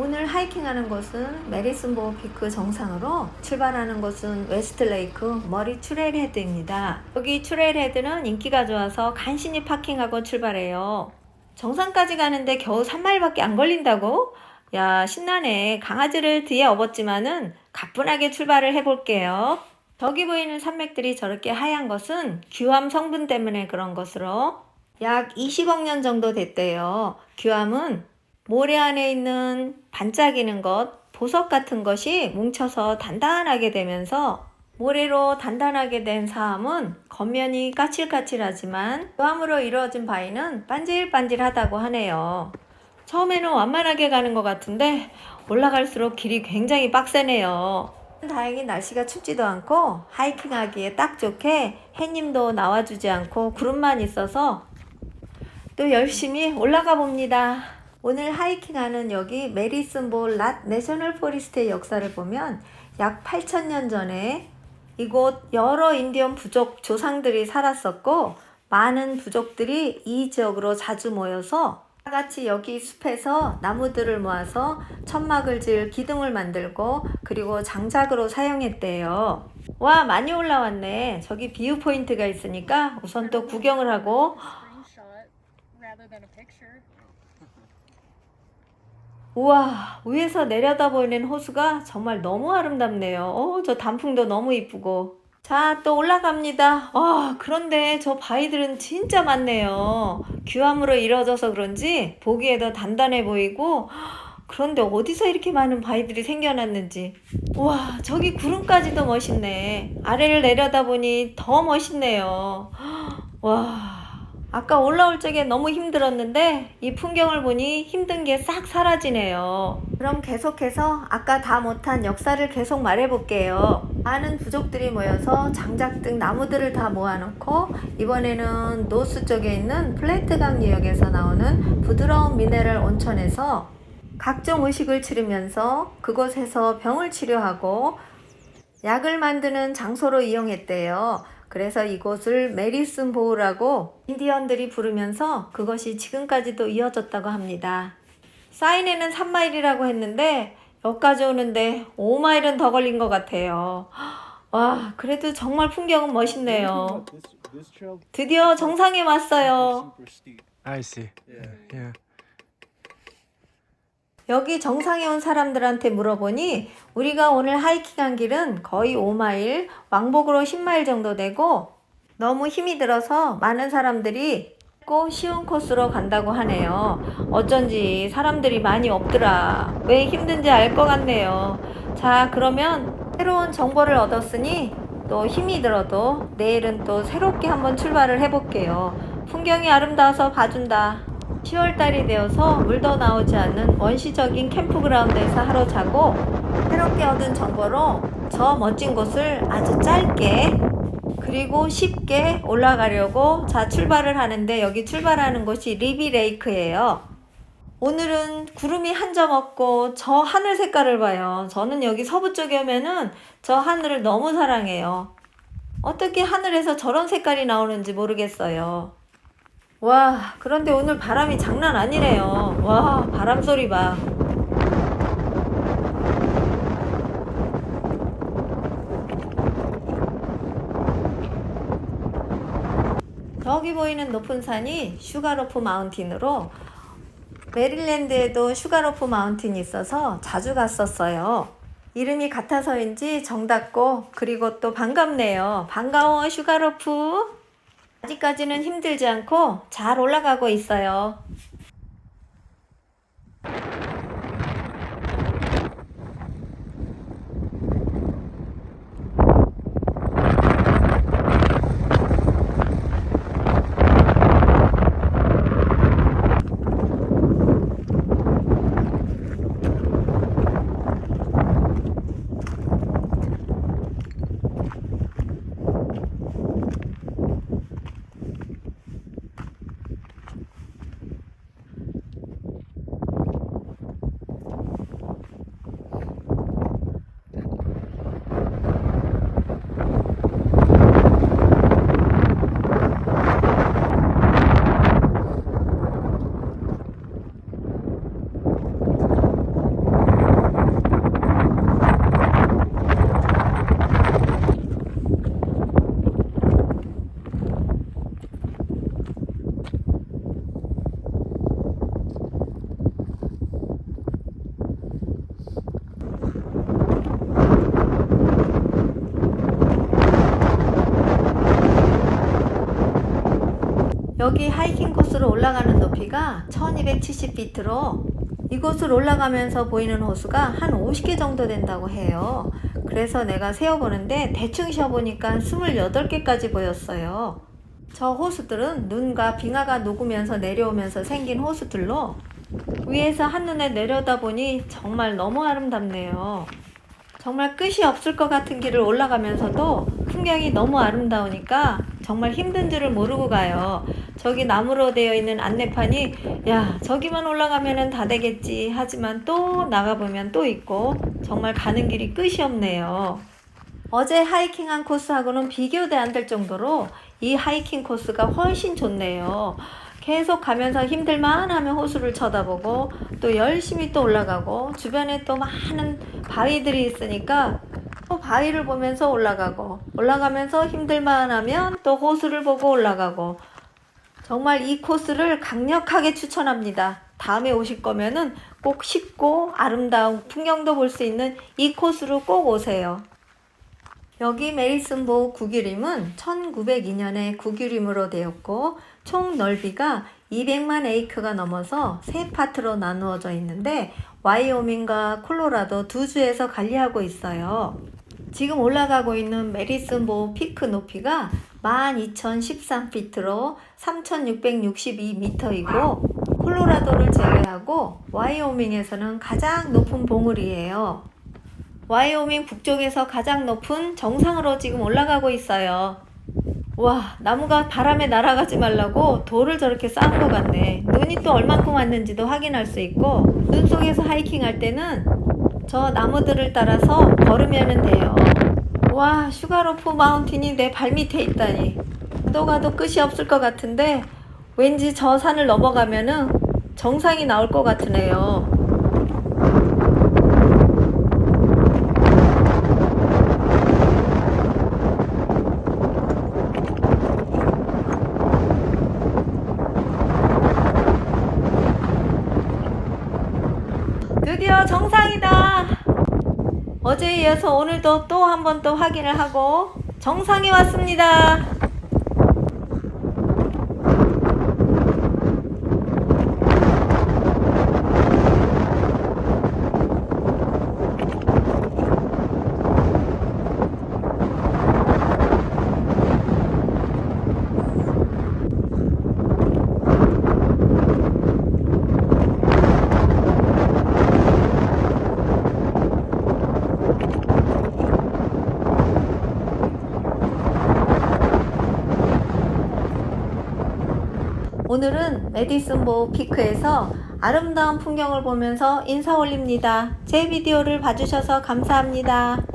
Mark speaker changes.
Speaker 1: 오늘 하이킹하는 곳은 메리슨보 피크 정상으로 출발하는 곳은 웨스트레이크 머리 트레일헤드입니다. 여기 트레일헤드는 인기가 좋아서 간신히 파킹하고 출발해요. 정상까지 가는데 겨우 3마일밖에 안 걸린다고? 야 신나네. 강아지를 뒤에 업었지만은 가뿐하게 출발을 해볼게요. 저기 보이는 산맥들이 저렇게 하얀 것은 규암 성분 때문에 그런 것으로 약 20억 년 정도 됐대요. 규암은 모래 안에 있는 반짝이는 것, 보석 같은 것이 뭉쳐서 단단하게 되면서 모래로 단단하게 된 사암은 겉면이 까칠까칠하지만 규암으로 이루어진 바위는 반질반질하다고 하네요. 처음에는 완만하게 가는 것 같은데 올라갈수록 길이 굉장히 빡세네요. 다행히 날씨가 춥지도 않고 하이킹하기에 딱 좋게 해님도 나와주지 않고 구름만 있어서 또 열심히 올라가 봅니다. 오늘 하이킹하는 여기 메리슨볼 랏 내셔널 포리스트의 역사를 보면 약 8천년 전에 이곳 여러 인디언 부족 조상들이 살았었고 많은 부족들이 이 지역으로 자주 모여서 다 같이 여기 숲에서 나무들을 모아서 천막을 지을 기둥을 만들고 그리고 장작으로 사용했대요. 와 많이 올라왔네. 저기 비유 포인트가 있으니까 우선 또 구경을 하고 우와, 위에서 내려다 보이는 호수가 정말 너무 아름답네요. 어, 저 단풍도 너무 이쁘고. 자, 또 올라갑니다. 와, 그런데 저 바위들은 진짜 많네요. 규암으로 이루어져서 그런지 보기에도 단단해 보이고, 그런데 어디서 이렇게 많은 바위들이 생겨났는지. 우와, 저기 구름까지도 멋있네. 아래를 내려다 보니 더 멋있네요. 와. 아까 올라올 적에 너무 힘들었는데 이 풍경을 보니 힘든 게 싹 사라지네요. 그럼 계속해서 아까 다 못한 역사를 계속 말해볼게요. 많은 부족들이 모여서 장작 등 나무들을 다 모아놓고 이번에는 노스 쪽에 있는 플레이트강 유역에서 나오는 부드러운 미네랄 온천에서 각종 의식을 치르면서 그곳에서 병을 치료하고 약을 만드는 장소로 이용했대요. 그래서 이곳을 메리슨 보우라고 인디언들이 부르면서 그것이 지금까지도 이어졌다고 합니다. 사인에는 3마일이라고 했는데 여기까지 오는데 5마일은 더 걸린 것 같아요. 와, 그래도 정말 풍경은 멋있네요. 드디어 정상에 왔어요.
Speaker 2: I see. Yeah.
Speaker 1: 여기 정상에 온 사람들한테 물어보니 우리가 오늘 하이킹한 길은 거의 5마일, 왕복으로 10마일 정도 되고 너무 힘이 들어서 많은 사람들이 짧고 쉬운 코스로 간다고 하네요. 어쩐지 사람들이 많이 없더라. 왜 힘든지 알 것 같네요. 자, 그러면 새로운 정보를 얻었으니 또 힘이 들어도 내일은 또 새롭게 한번 출발을 해볼게요. 풍경이 아름다워서 봐준다. 10월달이 되어서 물도 나오지 않는 원시적인 캠프그라운드에서 하루 자고 새롭게 얻은 정보로 저 멋진 곳을 아주 짧게 그리고 쉽게 올라가려고 자 출발을 하는데 여기 출발하는 곳이 리비 레이크예요. 오늘은 구름이 한 점 없고 저 하늘 색깔을 봐요. 저는 여기 서부 쪽에 오면은 저 하늘을 너무 사랑해요. 어떻게 하늘에서 저런 색깔이 나오는지 모르겠어요. 와, 그런데 오늘 바람이 장난 아니네요. 와, 바람 소리 봐. 저기 보이는 높은 산이 슈가로프 마운틴으로 메릴랜드에도 슈가로프 마운틴이 있어서 자주 갔었어요. 이름이 같아서인지 정답고 그리고 또 반갑네요. 반가워 슈가로프. 아직까지는 힘들지 않고 잘 올라가고 있어요. 여기 하이킹 코스로 올라가는 높이가 1270피트로 이곳을 올라가면서 보이는 호수가 한 50개 정도 된다고 해요. 그래서 내가 세어보는데 대충 쉬어보니까 28개까지 보였어요. 저 호수들은 눈과 빙하가 녹으면서 내려오면서 생긴 호수들로 위에서 한눈에 내려다보니 정말 너무 아름답네요. 정말 끝이 없을 것 같은 길을 올라가면서도 풍경이 너무 아름다우니까 정말 힘든 줄을 모르고 가요. 저기 나무로 되어 있는 안내판이 야 저기만 올라가면 다 되겠지 하지만 또 나가보면 또 있고 정말 가는 길이 끝이 없네요. 어제 하이킹한 코스하고는 비교도 안 될 정도로 이 하이킹 코스가 훨씬 좋네요. 계속 가면서 힘들만 하면 호수를 쳐다보고 또 열심히 또 올라가고 주변에 또 많은 바위들이 있으니까 또 바위를 보면서 올라가고 올라가면서 힘들만 하면 또 호수를 보고 올라가고 정말 이 코스를 강력하게 추천합니다. 다음에 오실 거면은 꼭 쉽고 아름다운 풍경도 볼 수 있는 이 코스로 꼭 오세요. 여기 메리슨보 구규림은 1902년에 구규림으로 되었고 총 넓이가 200만 에이크가 넘어서 세 파트로 나누어져 있는데 와이오밍과 콜로라도 두 주에서 관리하고 있어요. 지금 올라가고 있는 메리슨보 피크 높이가 12,013피트로 3,662m이고 콜로라도를 제외하고 와이오밍에서는 가장 높은 봉우리예요. 와이오밍 북쪽에서 가장 높은 정상으로 지금 올라가고 있어요. 와, 나무가 바람에 날아가지 말라고 돌을 저렇게 쌓은 것 같네. 눈이 또 얼만큼 왔는지도 확인할 수 있고, 눈 속에서 하이킹 할 때는 저 나무들을 따라서 걸으면 돼요. 와, 슈가로프 마운틴이 내 발밑에 있다니. 가도 가도 끝이 없을 것 같은데, 왠지 저 산을 넘어가면은 정상이 나올 것 같으네요. 드디어 정상이다. 어제에 이어서 오늘도 또 한 번 또 확인을 하고 정상에 왔습니다. 오늘은 메디슨보 피크에서 아름다운 풍경을 보면서 인사 올립니다. 제 비디오를 봐주셔서 감사합니다.